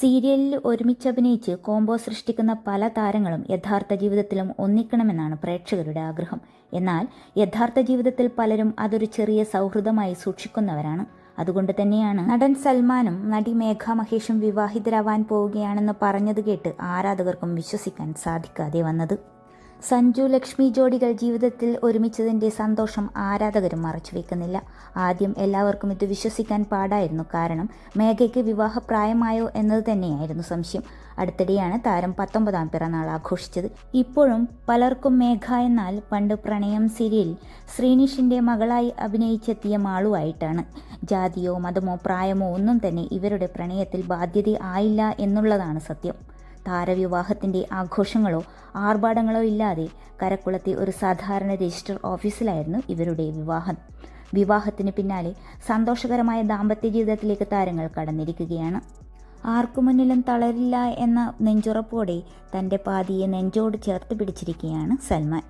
സീരിയലിൽ ഒരുമിച്ച് അഭിനയിച്ച് കോംബോ സൃഷ്ടിക്കുന്ന പല താരങ്ങളും യഥാർത്ഥ ജീവിതത്തിലും ഒന്നിക്കണമെന്നാണ് പ്രേക്ഷകരുടെ ആഗ്രഹം. എന്നാൽ യഥാർത്ഥ ജീവിതത്തിൽ പലരും അതൊരു ചെറിയ സൗഹൃദമായി സൂക്ഷിക്കുന്നവരാണ്. അതുകൊണ്ട് തന്നെയാണ് നടൻ സൽമാനും നടി മേഘ മഹേഷും വിവാഹിതരാവാൻ പോവുകയാണെന്ന് പറഞ്ഞത് കേട്ട് ആരാധകർക്കും വിശ്വസിക്കാൻ സാധിക്കാതെ വന്നത്. സഞ്ജു ലക്ഷ്മി ജോഡികൾ ജീവിതത്തിൽ ഒരുമിച്ചതിന്റെ സന്തോഷം ആരാധകരും മറച്ചുവെക്കുന്നില്ല ആദ്യം എല്ലാവർക്കും ഇത് വിശ്വസിക്കാൻ പാടായിരുന്നു. കാരണം മേഘയ്ക്ക് വിവാഹപ്രായമായോ എന്നത് തന്നെയായിരുന്നു സംശയം. അടുത്തിടെയാണ് താരം പത്തൊമ്പതാം പിറന്നാൾ ആഘോഷിച്ചത്. ഇപ്പോഴും പലർക്കും മേഘ എന്നാൽ പണ്ട് പ്രണയം സീരിയൽ ശ്രീനിഷിന്റെ മകളായി അഭിനയിച്ചെത്തിയ മാളുവായിട്ടാണ് ജാതിയോ മതമോ പ്രായമോ ഒന്നും തന്നെ ഇവരുടെ പ്രണയത്തിൽ ബാധ്യത ആയില്ല എന്നുള്ളതാണ് സത്യം. താരവിവാഹത്തിന്റെ ആഘോഷങ്ങളോ ആർഭാടങ്ങളോ ഇല്ലാതെ കരക്കുളത്തെ ഒരു സാധാരണ രജിസ്റ്റർ ഓഫീസിലായിരുന്നു ഇവരുടെ വിവാഹം. വിവാഹത്തിന് പിന്നാലെ സന്തോഷകരമായ ദാമ്പത്യ ജീവിതത്തിലേക്ക് താരങ്ങൾ കടന്നിരിക്കുകയാണ്. ആർക്കു മുന്നിലും തളരില്ല എന്ന നെഞ്ചുറപ്പോടെ തന്റെ പാതിയെ നെഞ്ചോട് ചേർത്ത് പിടിച്ചിരിക്കുകയാണ് സൽമാൻ.